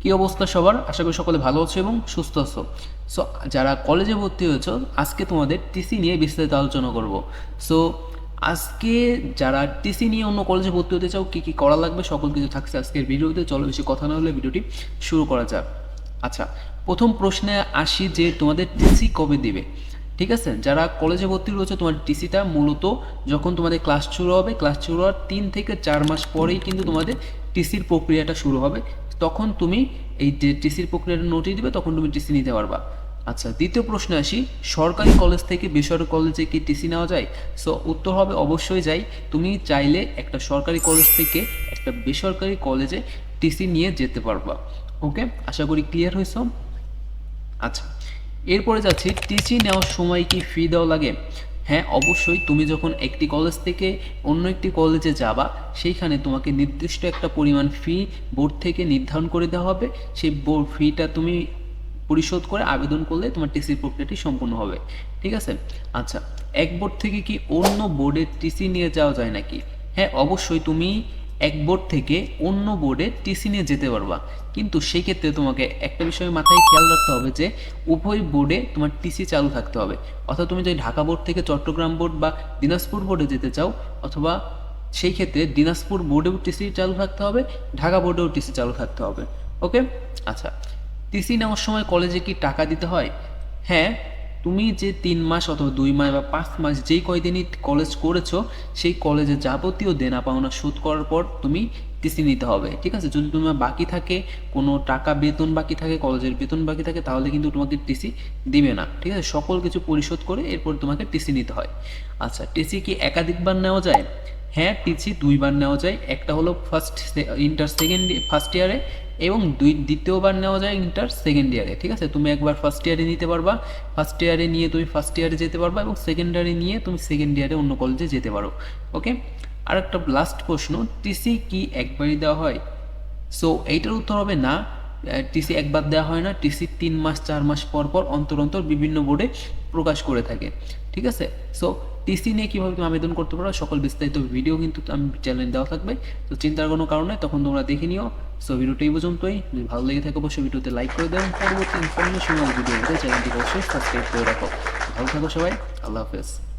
কি অবস্থা সবার? আশা করি সকলে ভালো আছো এবং সুস্থ আছো। সো যারা কলেজে ভর্তি হয়েছো, আজকে তোমাদের টিসি নিয়ে বিস্তারিত আলোচনা করব। সো আজকে যারা টিসি নিয়ে অন্য কলেজে ভর্তি হতে চাও, কী কী করা লাগবে, সকল কিছু থাকছে আজকের ভিডিওতে। চলো বেশি কথা না হলে ভিডিওটি শুরু করা যাক। আচ্ছা প্রথম প্রশ্নে আসি যে তোমাদের টিসি কবে দিবে? ঠিক আছে? যারা কলেজে ভর্তি রয়েছে, তোমার টিসিটা মূলত যখন তোমাদের ক্লাস শুরু হবে ক্লাস শুরু হওয়ার তিন থেকে চার মাস পরেই কিন্তু তোমাদের টিসির প্রক্রিয়াটা শুরু হবে। তখন তুমি এই যে টিসির প্রক্রিয়াটা নোটিশ দিবে, তখন তুমি টিসি নিতে পারবা। আচ্ছা দ্বিতীয় প্রশ্নে আসি। সরকারি কলেজ থেকে বেসরকারি কলেজে কি টিসি নেওয়া যায়? সো উত্তর হবে অবশ্যই যাই। তুমি চাইলে একটা সরকারি কলেজ থেকে একটা বেসরকারি কলেজে টিসি নিয়ে যেতে পারবা। ওকে আশা করি ক্লিয়ার হয়েছ? আচ্ছা এরপরে যাচ্ছি। টিসি নেওয়ার সময় কি ফি দেওয়া লাগে? হ্যাঁ অবশ্যই তুমি যখন একটি কলেজ থেকে অন্য একটি কলেজে যাবা, সেইখানে তোমাকে নির্দিষ্ট একটা পরিমাণ ফি বোর্ড থেকে নির্ধারণ করে দেওয়া হবে। সেই বোর্ড ফিটা তুমি পরিশোধ করে আবেদন করলে তোমার টিসির প্রক্রিয়াটি সম্পূর্ণ হবে। ঠিক আছে? আচ্ছা এক বোর্ড থেকে কি অন্য বোর্ডের টিসি নিয়ে যাওয়া যায় নাকি? হ্যাঁ অবশ্যই তুমি এক বোর্ড থেকে অন্য বোর্ডে টিসি নিয়ে যেতে পারবা। কিন্তু সেই ক্ষেত্রে তোমাকে একটা বিষয় মাথায় খেয়াল রাখতে হবে যে, উভয় বোর্ডে তোমার টিসি চালু থাকতে হবে। অর্থাৎ তুমি যদি ঢাকা বোর্ড থেকে চট্টগ্রাম বোর্ড বা দিনাজপুর বোর্ডে যেতে চাও, অথবা সেই ক্ষেত্রে দিনাজপুর বোর্ডেও টিসি চালু থাকতে হবে, ঢাকা বোর্ডেও টিসি চালু থাকতে হবে। ওকে? আচ্ছা। টিসি নেওয়ার সময় কলেজে কি টাকা দিতে হয়? হ্যাঁ তুমি যে তিন মাস অথবা দুই মাস বা পাঁচ মাস যেই কয়দিনই কলেজ করেছ, সেই কলেজে যাবতীয় দেনা পাওনা শোধ করার পর তুমি টিসি নিতে হবে, ঠিক আছে? যদি তোমার বাকি থাকে, কোনো টাকা বেতন বাকি থাকে, কলেজের বেতন বাকি থাকে, তাহলে কিন্তু তোমাকে টিসি দিবে না, ঠিক আছে? সকল কিছু পরিশোধ করে এরপর তোমাকে টিসি নিতে হয়। আচ্ছা টিসি কি একাধিকবার নেওয়া যায়? হ্যাঁ টিসি দুইবার নেওয়া যায়। একটা হলো ফার্স্ট ইন্টার সেকেন্ড ফার্স্ট ইয়ারে এবং দুই দ্বিতীয়বার নেওয়া যায় ইন্টার সেকেন্ড ইয়ারে ঠিক আছে? তুমি একবার ফার্স্ট ইয়ারে নিতে পারবা। ফার্স্ট ইয়ারে নিয়ে তুমি ফার্স্ট ইয়ারে যেতে পারবা এবং সেকেন্ড ইয়ারে নিয়ে তুমি সেকেন্ড ইয়ারে অন্য কলেজে যেতে পারো ওকে আর একটা লাস্ট প্রশ্ন টিসি কি একবারই দেওয়া হয়? সো এইটার উত্তর হবে না। টিসি একবার দেওয়া হয় না। টিসি তিন মাস, চার মাস পর পর অন্তর অন্তর বিভিন্ন বোর্ডে প্রকাশ করে থাকে। ঠিক আছে? সো টিসি নিয়ে কীভাবে তুমি আবেদন করতে পারো, সকল বিস্তারিত ভিডিও কিন্তু আমি চ্যানেলে দেওয়া থাকবে। তো চিন্তার কোনো কারণে তখন তোমরা দেখে নিও। সো ভিডিওটা এই পর্যন্তই। যদি ভালো লেগে থাকে অবশ্যই ভিডিওতে লাইক করে দেবেন। পরবর্তী ইনফরমেশনাল ভিডিও চ্যানেলটিকে অবশ্যই সাবস্ক্রাইব করে রাখো। ভালো থাকো সবাই। আল্লাহ হাফেজ।